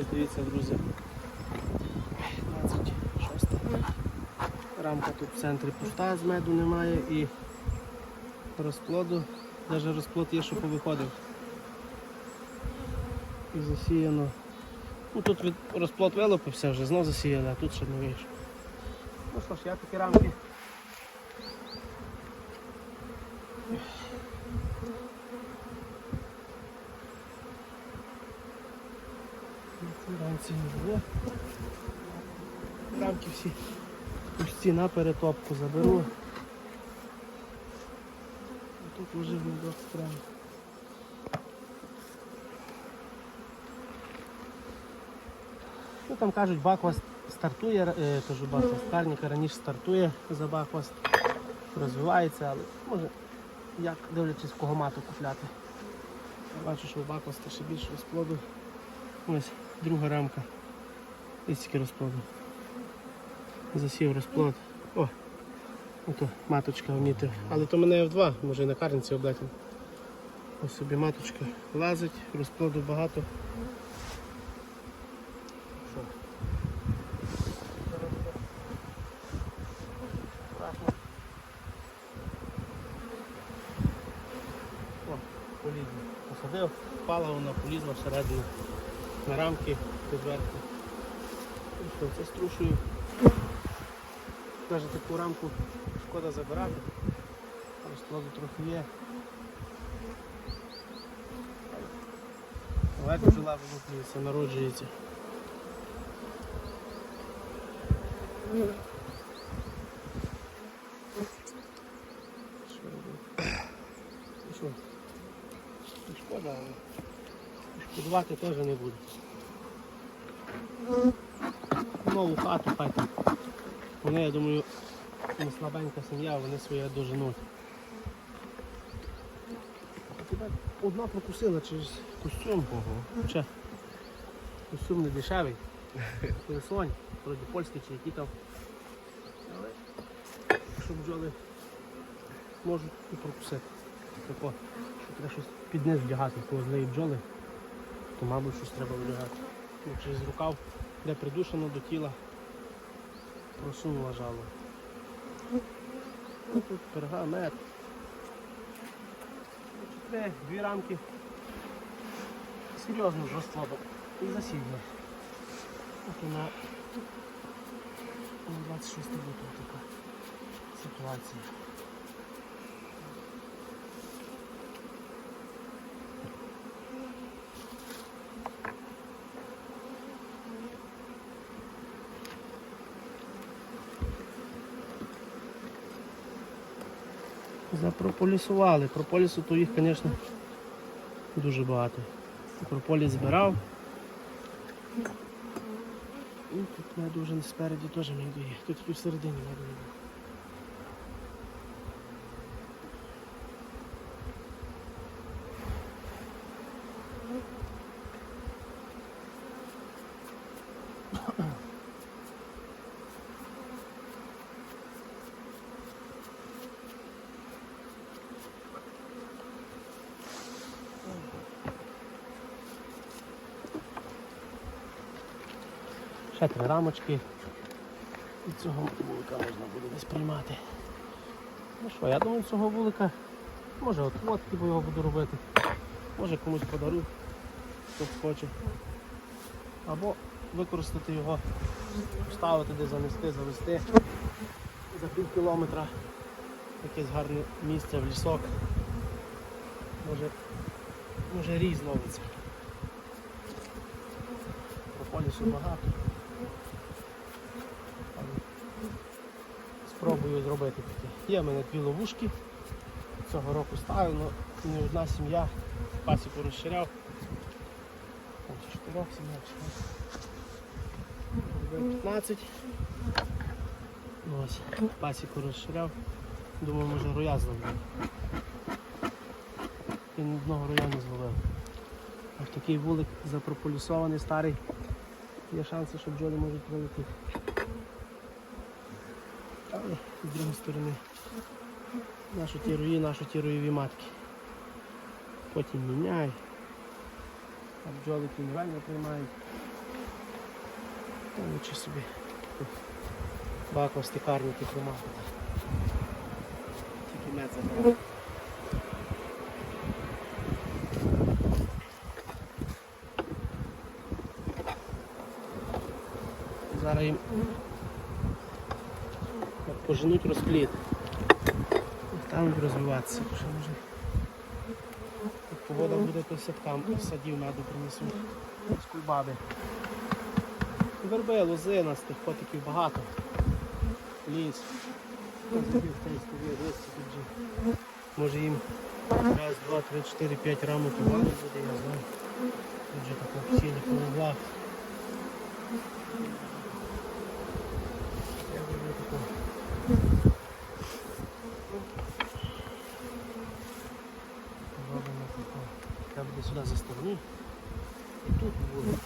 Ось дивіться, друзі. 26. Рамка тут в центрі пуста, з меду немає і розплоду. Навіть розплод є, що повиходив. І засіяно. Ну тут від розплод вилупився вже, знов засіяли, а тут ще не вийшов. Ну що ж, я такі рамки. На цій рамці не було. Рамки всі пусті на перетопку заберу. А тут вже гніздок справа. Ну там кажуть, баквас стартує, е, кажу, баквас, карніка раніше стартує за баквас, розвивається, але може як дивлячись в кого мату купляти. Я бачу, що у баквас ще більше розплоду. Ось друга рамка. І стільки розплоду. Засів розплод. О! Ото маточка вміти. Але то мене F2, може і на карниці облетів. Ось собі маточка лазить, розплоду багато. О. Посадив, впала вона, полізла всередину. На рамки зверху. І що, це струшую. Навіть таку рамку шкода забирати. Розкладу трохи є. Але бджола вилуплюється, народжується. Що робити? Ну що? Ну, Шкода, але шкодувати теж не буду. Нову хату хай там. Вони, я думаю, не слабенька сім'я, вони своє доженуть. Одна прокусила через костюм. Хоча костюм не дешевий. Колесонь, вроді польський чи який там. Але якщо бджоли можуть і прокусити. Тако, що треба щось під низ вдягати, коли злеють бджоли, то мабуть щось треба вдягати. Ну, через рукав, де придушено до тіла, просунула жало. Ну, тут перга, мед. Дві рамки. Серйозно розкладом. І засідно. От на, на 26 лютого така ситуація. Запрополісували. Прополісу то їх, звісно, дуже багато. Прополіс збирав. І тут меду вже спереді теж меду є. Тут і всередині меду не було. Ще рамочки. І цього вулика можна буде десь приймати. Ну що, я думаю, цього вулика, може от водки, бо його буду робити. Може комусь подарую, хто хоче. Або використати його, вставити де занести, завести за пів кілометра. Якесь гарне місце в лісок. Може, може різ ловиться. Прополісу багато. Спробую зробити таке. Є в мене дві ловушки. Цього року ставив, але не одна сім'я пасіку розширяв. Чотирьох сім'я чи 15. Ну, Ось, пасіку розширяв. Думаю, може роя зловлю. І ні одного роя не зловив. Ось такий вулик запрополісований старий. Є шанси, що бджоли можуть прилетіти. Але з другої сторони нашу ті рої, наші ті роєві матки. Потім міняй. А бджоли кінвально приймають. Та лучше собі баква стикарники тримати. Тільки мед забрати. Зараз поженуть розплід. Там розвиватися. Вже погода буде, то садкам садів меду принесуть з кульбаби. Верби, лози, нас тих котиків багато. Ліс. Може їм раз, два, три, чотири, п'ять рамок буде, я знаю. Тут вже тако всі не Я люблю таку. Робимо таку. Треба буде за сторону. І тут буде.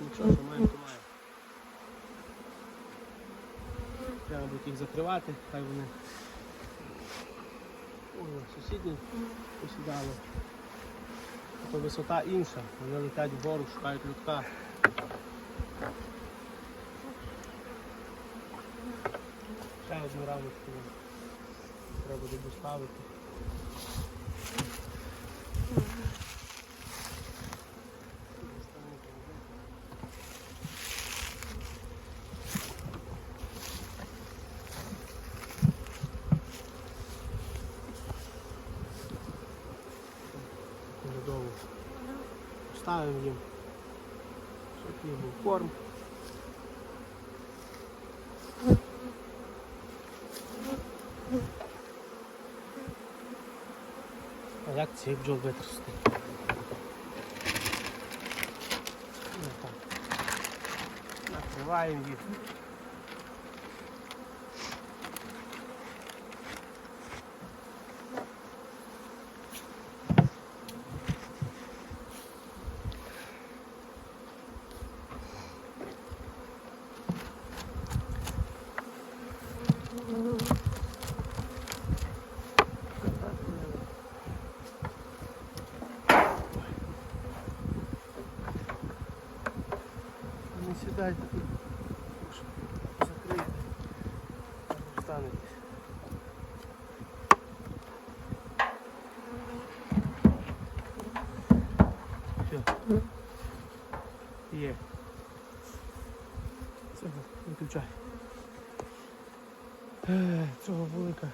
Нічого, що маємо, то маємо. Треба буде їх закривати, хай вони. Ой, сусідні посідали. То висота інша, вони летять вгору, шукають людка. Одну рамочку треба доставити. Ставимо їм, щоб їм був корм. Як бджол витрусити? Ну. Накриваємо їх. Не сідайте тут. Закрийте. Встанете. Все. Є. Цього виключай. Цього вулика